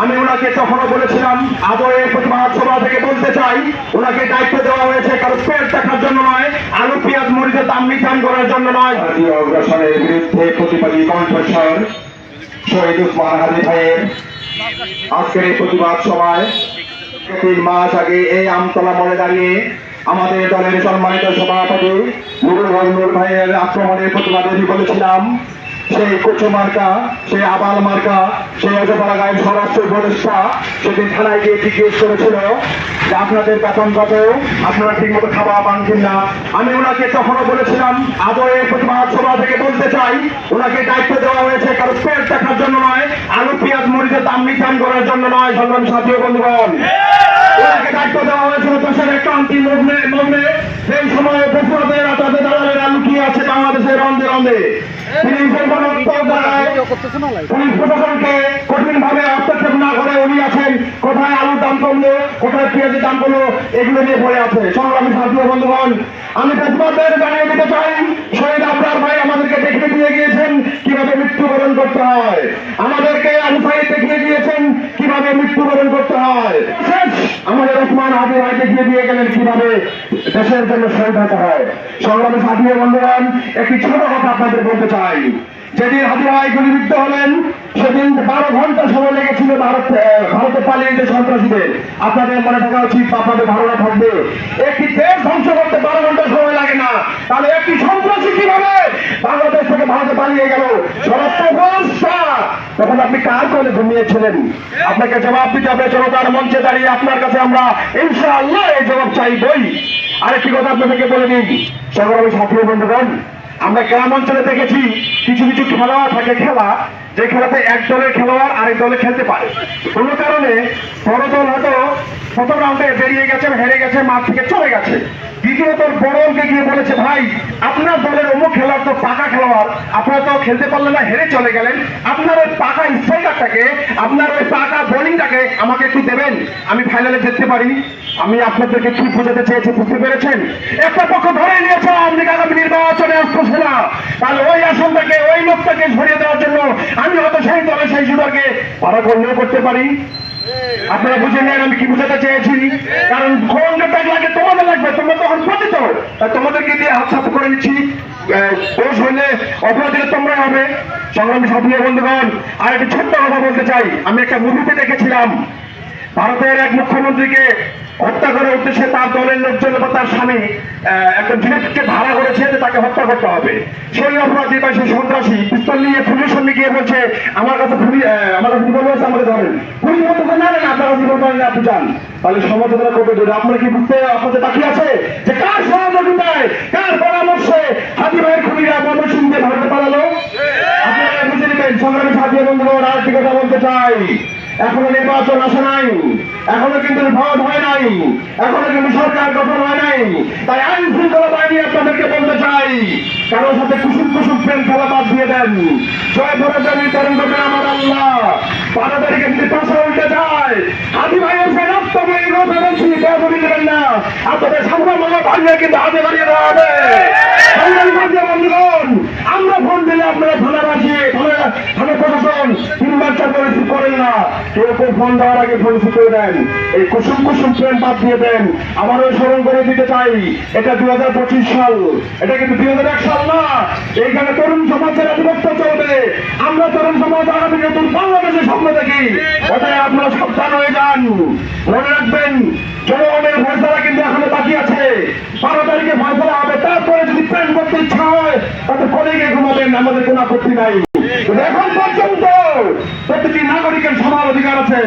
আমি ওনাকে তখনও বলেছিলাম আজও এই প্রতিবাদ সভা থেকে বলতে চাই। ওনাকে দায়িত্ব দেওয়া হয়েছে কারও পেট দেখার জন্য নয়, আলু, পেঁয়াজ, মরিচের দাম নির্ধারণ করার জন্য নয়। জাতীয় অগ্রসরের বিরুদ্ধে প্রতিবাদী কণ্ঠস্বর শহীদ উসমান হাজি ভাইয়ের। আজকের এই প্রতিবাদ সভায় তিন মাস আগে এই আমতলা মোড়ে দাঁড়িয়ে আমাদের দলের সম্মানিত সভাপতি নুরুল হক নূর ভাইয়ের আক্রমণের প্রতিবাদে বলেছিলাম সেই কচু মার্কা, সেই আবাল মার্কা, সেই অজপাড়া গায়ের স্বরাষ্ট্র উপদেষ্টা সেদিন থানায় গিয়ে জিজ্ঞেস করেছিল যে আপনাদের বেতন কত? আপনারা ঠিক মতো খাওয়া পান কিনা আমি ওনাকে তখনও বলেছিলাম আজও এই প্রতিবাদ সভা থেকে বলতে চাই। ওনাকে দায়িত্ব দেওয়া হয়েছে কারও পেট দেখার জন্য নয়, আলু, পেঁয়াজ, মরিচের দাম নির্ধারণ করার জন্য নয় সংগ্রাম সাথী বন্ধুগণ। ওনাকে দায়িত্ব দেওয়া হয়েছিল দেশের ক্রান্তি লগ্নে লগ্নে সেই সময়ে পশুরাদের তাদের দালালেরা লুকিয়ে আছে বাংলাদেশের রন্ধে রন্ধে তিনি সেই পুলিশ প্রশাসনকে কঠিন হস্তক্ষেপ না করে উনি আছেন। কোথায় আলুর দাম কমলো কোথায় পেঁয়াজের দাম কমলো এগুলো নিয়ে পড়ে আছে। সংগ্রামী সাথী বন্ধুগণ আমি প্রতিবাদের জানিয়ে দিতে চাই শহীদ আবরার ভাই আমাদেরকে দেখিয়ে দিয়ে গিয়েছেন কীভাবে মৃত্যুবরণ করতে হয়। আমাদেরকে আবু সাইদ দেখিয়ে দিয়েছেন কীভাবে মৃত্যুবরণ করতে হয়। আমাদের ওসমান ভাই দেখিয়ে দিয়ে গেলেন কীভাবে দেশের জন্য শহীদ হতে হয়। সংগ্রামী সাথী বন্ধুগণ একটি ছোট কথা আপনাদের বলতে চাই। যেদিন হাজি ভাই গুলিবিদ্ধ হলেন সেদিন বারো ঘণ্টা সময় লেগেছিল ভারত ভারতে পালিয়ে যেতে সন্ত্রাসীদের। আপনাদের মনে থাকা উচিত আপনাদের ধারণা থাকবে একটি দেশ ধ্বংস করতে বারো ঘণ্টা সময় লাগে না। তাহলে একটি সন্ত্রাসী কীভাবে বাংলাদেশ থেকে ভারতে পালিয়ে গেল? উপদেষ্টা, তখন আপনি কার কোলে ঘুমিয়েছিলেন? আপনাকে জবাব দিতে হবে, জনতার মঞ্চে দাঁড়িয়ে আপনার কাছে আমরা ইনশাআল্লাহ এই জবাব চাইবই। আরেকটি কথা আপনাদেরকে বলে দিই সংগ্রামী সাথী বন্ধুগণ, আমরা গ্রাম অঞ্চলে দেখেছি কিছু কিছু খেলোয়াড় থাকে খেলা, যে খেলাতে এক দলের খেলোয়াড় আরেক দলে খেলতে পারে। কোনো কারণে বড় দল হয়তো প্রথম রাউন্ডে বেরিয়ে গেছে, হেরে গেছে, মাঠ থেকে চলে গেছে। দ্বিতীয়ত বড় দলকে গিয়ে বলেছে, ভাই, আপনার খেলোয়াড় তো পাকা খেলোয়াড়, আপনারা তো খেলতে পারলেন না, হেরে চলে গেলেন। আপনার ওই পাকা স্ট্রাইকারটাকে, আপনার ওই পাকা বোলিংটাকে আমাকে একটু দেবেন। আমি ফাইনালে জিততে পারি। আমি আপনাদেরকে কি বোঝাতে চেয়েছি বুঝতে পেরেছেন? একটা পক্ষ ধরে নিয়েছে আপনি আগামী নির্বাচনে আসতেছে না তাহলে ওই আসনটাকে, ওই লোকটাকে সরিয়ে দেওয়ার জন্য আমি হয়তো সেই দলে সেই সুদরকে ভাড়া করলেও করতে পারি। আপনারা বুঝে নেন আমি কি বুঝাতে চেয়েছি। কারণ কোন লাগে তোমাদের লাগবে, তোমরা তখন পতিত। তোমাদেরকে দিয়ে হাত সাপ করে নিচ্ছি। দোষ হলে অপরাধীরা তোমরা হবে। সংগ্রামী সাথী বন্ধুগণ আর একটা ছোট্ট কথা বলতে চাই। আমি একটা মুভিতে দেখেছিলাম। ভারতের এক মুখ্যমন্ত্রীকে হত্যা করার উদ্দেশ্যে তার দলের লোকজন বা তার স্বামী একটা জিনিসকে ভাড়া করেছে যে তাকে হত্যা করতে হবে। সেই অপরাধী বা সেই সন্ত্রাসী পিস্তল নিয়ে পুলিশ সামনে গিয়ে বলছে, আমার কাছে আমার কাছে জীবন আছে আমাকে ধরেন পুলিশ বলতে না না তাহলে যদি আপনারা কি বুঝতে আপনাদের বাকি আছে? যে কার সহযোগিতায়, কার পরামর্শে খুনিরা আপনারা বুঝে নেবেন, সংগ্রামী সাথী কথা বলতে চাই। এখনও নির্বাচন আসে নাই। এখনও কিন্তু ভোট হয় নাই। এখনও কিন্তু সরকার গঠন হয় নাই। তাই আইন শৃঙ্খলা বাহিনী আপনাদেরকে বলতে চাই। কারোর সাথে কুসুম কুসুম প্রেম খেলা বাদ দিয়ে দেন। জয় ভরত আমার আল্লাহ। আমারও স্মরণ করে দিতে চাই। এটা দুই হাজার পঁচিশ সাল। এটা কিন্তু দুই হাজার এক সাল না। এইখানে তরুণ সমাজের আধিপত্য চলবে। আমরা তরুণ সমাজ আগামী নতুন বাংলাদেশের স্বপ্ন দেখি। ওটাই আপনারা যান মনে রাখবেন, জনগণের ফয়সলা কিন্তু এখনও বাকি আছে। বারো তারিখে ফয়সলা হবে, তারপরে যদি প্রেম করতে ইচ্ছা হয়, তাতে কলেজে ঘুমাবেন, আমাদের কোনো আপত্তি নাই। এখন পর্যন্ত প্রতিটি নাগরিকের সমান অধিকার আছে।